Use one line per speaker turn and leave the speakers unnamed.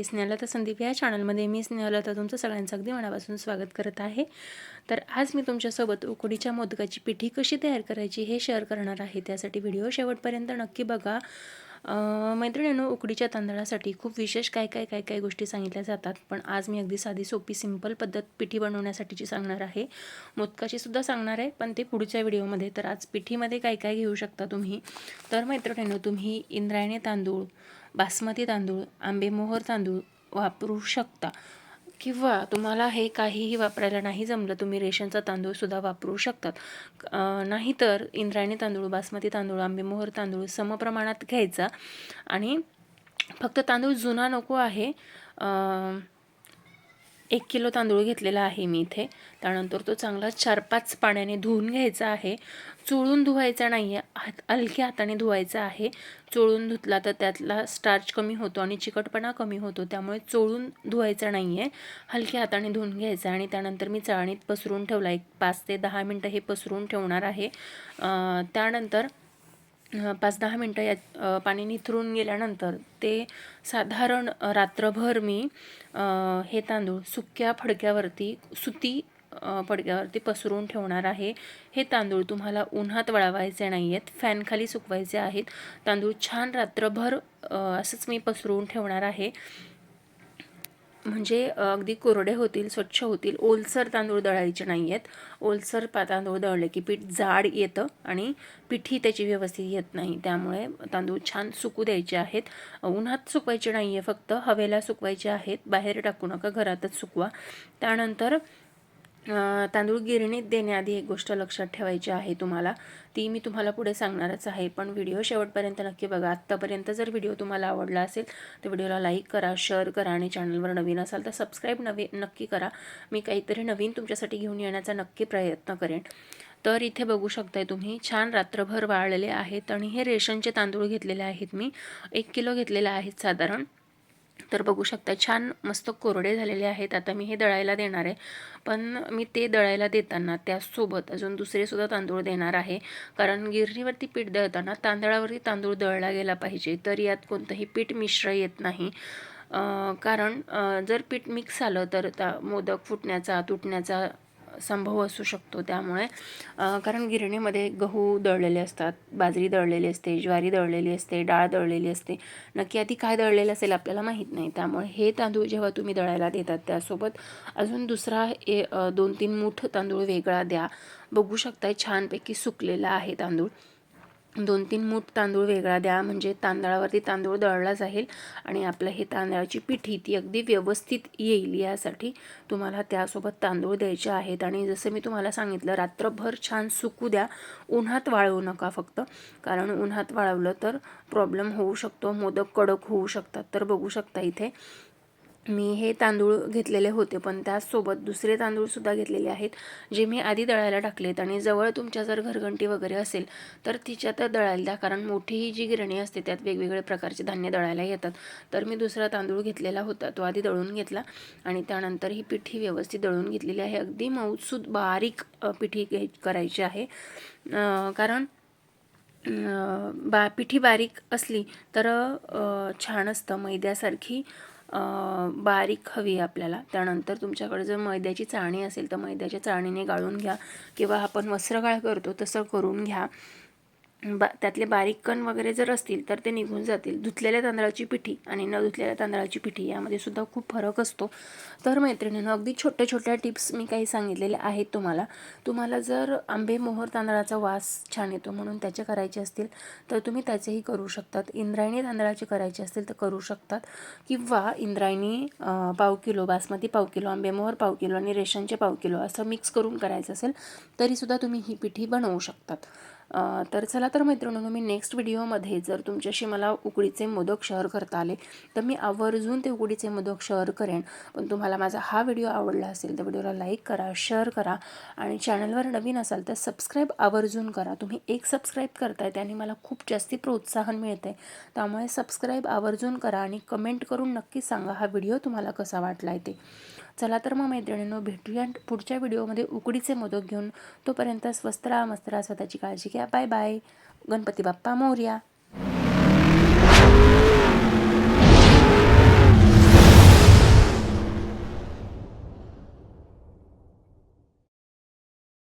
मंडळी स्नेहलता संदीप या चॅनलमध्ये मी स्नेहलता तुमचं सगळ्यांचं अगदी मनापासून स्वागत करत आहे. तर आज मी तुमच्यासोबत उकडीच्या मोदकाची पिठी कशी तयार करायची हे शेअर करणार आहे. त्यासाठी व्हिडिओ शेवटपर्यंत नक्की बघा. अं, उकडीच्या तांदळासाठी खूप विशेष काय काय काय काय गोष्टी सांगितल्या जातात. पण आज मी अगदी साधी सोपी सिंपल पद्धत पिठी बनवण्यासाठीची सांगणार आहे. मोदकाची सुद्धा सांगणार आहे पण ते पुढच्या व्हिडिओमध्ये तर आज पिठीमध्ये काय काय घेऊ शकता तुम्ही? तर मैत्रिणींनो तुम्ही इंद्रायणी तांदूळ बासमती तांदूळ आंबेमोहर तांदूळ वापरू शकता. किंवा तुम्हाला हे काहीही वापरायला नाही जमलं तुम्ही रेशनचा तांदूळसुद्धा वापरू शकतात. नाहीतर इंद्रायणी तांदूळ बासमती तांदूळ आंबेमोहर तांदूळ समप्रमाणात घ्यायचा. आणि फक्त तांदूळ जुना नको आहे. एक किलो तांदूळ घेतलेला आहे मी इथे. त्यानंतर तो चांगला चार पाच पाण्याने धुवून घ्यायचा आहे. चोळून धुवायचा नाही आहे हात हलक्या हाताने धुवायचा आहे. चोळून धुतला तर त्यातला स्टार्च कमी होतो आणि चिकटपणा कमी होतो. त्यामुळे चोळून धुवायचा नाही आहे हलक्या हाताने धुवून घ्यायचा आणि त्यानंतर मी चाळणीत पसरून ठेवला. एक पाच ते दहा मिनटं हे पसरून ठेवणार आहे. त्यानंतर पाच दहा मिनटं यात पाणी निथरून गेल्यानंतर ते साधारण रात्रभर मी हे तांदूळ सुक्या फडक्यावरती सुती फडक्यावरती पसरून ठेवणार आहे. हे तांदूळ तुम्हाला उन्हात वळवायचे नाही आहेत फॅनखाली सुकवायचे आहेत. तांदूळ छान रात्रभर असंच मी पसरून ठेवणार आहे. म्हणजे अगदी कोरडे होतील स्वच्छ होतील ओलसर तांदूळ दळायचे नाही आहेत ओलसर पा तांदूळ दळले की पीठ जाड येतं आणि पिठी त्याची व्यवस्थित येत नाही. त्यामुळे तांदूळ छान सुकू द्यायचे आहेत. उन्हात सुकवायचे नाही आहे फक्त हवेला सुकवायचे आहेत. बाहेर टाकू नका घरातच सुकवा. त्यानंतर तांदूळ गिरणीत देण्याआधी एक गोष्ट लक्षात ठेवायची आहे तुम्हाला. ती मी तुम्हाला पुढे सांगणारच आहे. पण व्हिडिओ शेवटपर्यंत नक्की बघा. आत्तापर्यंत जर व्हिडिओ तुम्हाला आवडला असेल तर व्हिडिओला लाईक करा शेअर करा आणि चॅनलवर नवीन असाल तर सबस्क्राईब नवी नक्की करा. मी काहीतरी नवीन तुमच्यासाठी घेऊन येण्याचा नक्की प्रयत्न करेन. तर इथे बघू शकताय तुम्ही छान रात्रभर वाळलेले आहेत आणि हे रेशनचे तांदूळ घेतलेले आहेत मी. एक किलो घेतलेले आहेत साधारण. तर बघू शकता छान मस्त कोरडे झालेले आहेत. आता मी हे दळायला देणार आहे. पण मी ते दळायला देताना त्यासोबत अजून दुसरेसुद्धा तांदूळ देणार आहे. कारण गिरणीवरती पीठ दळताना तांदळावरती तांदूळ दळला गेला पाहिजे. तर यात कोणतंही पीठ मिश्र येत नाही. कारण जर पीठ मिक्स आलं तर त्या मोदक फुटण्याचा तुटण्याचा संभव असू शकतो त्यामुळे कारण गिरणीमध्ये गहू दळलेले असतात बाजरी दळलेली असते ज्वारी दळलेली असते डाळ दळलेली असते. नक्की आधी काय दळलेलं असेल आपल्याला माहीत नाही. त्यामुळे हे तांदूळ जेव्हा तुम्ही दळायला देतात त्यासोबत अजून दुसरा ए दोन तीन मूठ तांदूळ वेगळा द्या. बघू शकताय छानपैकी सुकलेला आहे तांदूळ. दोन तीन मूठ तांदूळ वेगळा द्या म्हणजे तांदळावरती तांदूळ दळला जाईल आणि आपलं हे तांदळाची पिठी ती अगदी व्यवस्थित येईल यासाठी तुम्हाला त्यासोबत तांदूळ द्यायचे आहेत. आणि जसं मी तुम्हाला सांगितलं रात्रभर छान सुकू द्या. उन्हात वाळवू नका फक्त कारण उन्हात वाळवलं तर प्रॉब्लेम होऊ शकतो मोदक कडक होऊ शकतात. तर बघू शकता इथे मी हे तांदूळ घेतलेले होते पण त्याचसोबत दुसरे तांदूळसुद्धा घेतलेले आहेत जे मी आधी दळायला टाकलेत. आणि जवळ तुमच्या जर घरघंटी वगैरे असेल तर तिच्यात दळायला द्या कारण मोठी ही जी गिरणी असते त्यात वेगवेगळे प्रकारचे धान्य दळायला येतात. तर मी दुसरा तांदूळ घेतलेला होता तो आधी दळून घेतला. आणि त्यानंतर ही पिठी व्यवस्थित दळून घेतलेली आहे. अगदी मऊसूद बारीक पिठी घे करायची आहे. कारण बा पिठी बारीक असली तर छान असतं. मैद्यासारखी बारीक हवी आहे आपल्याला. त्यानंतर तुमच्याकडे जर मैद्याची चाळणी असेल तर मैद्याच्या चाळणीने गाळून घ्या. किंवा आपण वस्त्रगाळ करतो तसं करून घ्या. बा त्यातले बारीक कण वगैरे जर असतील तर ते निघून जातील. धुतलेल्या तांदळाची पिठी आणि न धुतलेल्या तांदळाची पिठी यामध्ये सुद्धा खूप फरक असतो. तर मैत्रिणीनं अगदी छोट्या छोट्या टिप्स मी काही सांगितलेल्या आहेत तुम्हाला. तुम्हाला जर आंबे मोहर तांदळाचा वास छान येतो म्हणून त्याचे करायचे असतील तर तुम्ही त्याचेही करू शकतात. इंद्रायणी तांदळाचे करायचे असतील तर करू शकतात. किंवा इंद्रायणी पाव किलो बासमती पाव किलो आंबेमोहर पाव किलो आणि रेशनचे पाव किलो असं मिक्स करून करायचं असेल तरीसुद्धा तुम्ही ही पिठी बनवू शकतात. तर चला तर मैत्रिणींनो मी नेक्स्ट व्हिडिओमध्ये जर तुमच्याशी मला उकडीचे मोदक शेअर करता आले तर मी आवर्जून ते उकडीचे मोदक शेअर करेन. पण तुम्हाला माझा हा व्हिडिओ आवडला असेल तर व्हिडिओला लाईक करा शेअर करा आणि चॅनलवर नवीन असाल तर सबस्क्राईब आवर्जून करा. तुम्ही एक सबस्क्राईब करताय त्याने मला खूप जास्ती प्रोत्साहन मिळते त्यामुळे सबस्क्राईब आवर्जून करा आणि कमेंट करून नक्की सांगा हा व्हिडिओ तुम्हाला कसा वाटला आहे ते. चला तर मग मैत्रिणींनो भेटूया पुढच्या व्हिडिओमध्ये. उकडीचे मोदक घेऊन तोपर्यंत स्वस्त राहा मस्त राहा स्वतःची काळजी घ्या. Bye bye Ganpati Bappa Morya.